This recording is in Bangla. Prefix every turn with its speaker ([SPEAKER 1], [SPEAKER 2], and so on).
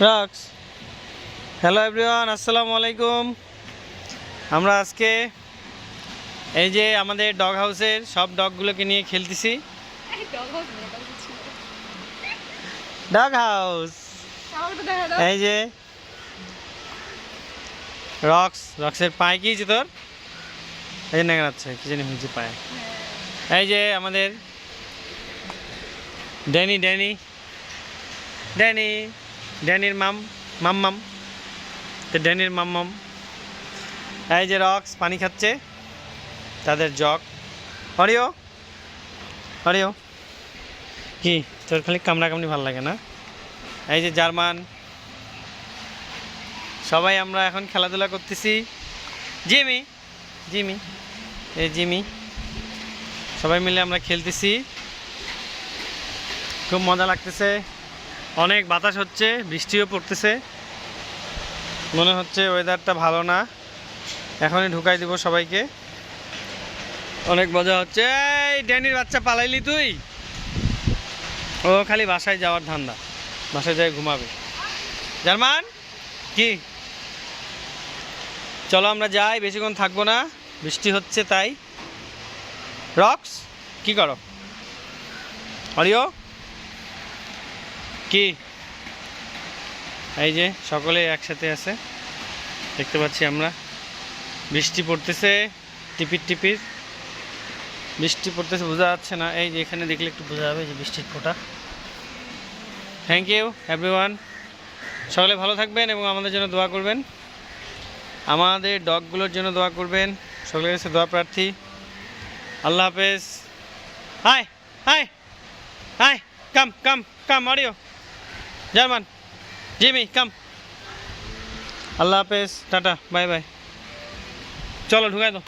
[SPEAKER 1] রাক্স হ্যালো এভরিওয়ান আসসালামু আলাইকুম আমরা আজকে এই যে আমাদের ডগ হাউসের সব ডগগুলোকে নিয়ে খেলতেছি। ডগ হাউস এই যে রক্স রক্সের পায়ে কি হয়েছে তোর? এই যে নেগাচ্ছে কি জানি হয়েছে পায়ে। এই যে আমাদের ড্যানি ড্যানি ড্যানি ড্যানির মাম মাম মাম তো ড্যানির মাম মাম এই যে রক্স পানি খাচ্ছে, তাদের জগ। হরিও হরিও কি, তোর খালি কামড়া কামড়ি ভালো লাগে না? এই যে জার্মান। সবাই আমরা এখন খেলাধুলা করতেছি। জিমি জিমি, এই জিমি। সবাই মিলে আমরা খেলতেছি। খুব মজা লাগতেছে। অনেক বাতাস হচ্ছে, বৃষ্টিও পড়তেছে। মনে হচ্ছে ওয়েদারটা ভালো না। এখনই ঢুকাই দিব সবাইকে। অনেক মজা হচ্ছে। এই, ড্যানির বাচ্চা পালাইলি তুই? ও খালি বাসায় যাওয়ার ধান্দা। বাসায় যায় ঘুমাবে। জার্মান, কি? চলো আমরা যাই, বেশিক্ষণ থাকব না। বৃষ্টি হচ্ছে তাই। রক্স, কি করো? অরিও কি? এই যে সকলে একসাথে আছে। দেখতে পাচ্ছি আমরা। বৃষ্টি পড়তেছে, টিপির টিপির। বৃষ্টি পড়তেছে, বোঝা যাচ্ছে না। এই যে, এখানে দেখলে একটু বোঝা যাবে যে বৃষ্টির ফোঁটা। থ্যাংক ইউ এভরিওয়ান সকলে ভালো থাকবেন এবং আমাদের জন্য দোয়া করবেন। আমাদের ডগগুলোর জন্য দোয়া করবেন। সকলের কাছে দোয়া প্রার্থী। আল্লাহ হাফেজ। Hi hi hi come come come audio German Jimmy come. Allah হাফেজ টাটা বাই বাই। চলো ঢুকাই দাও।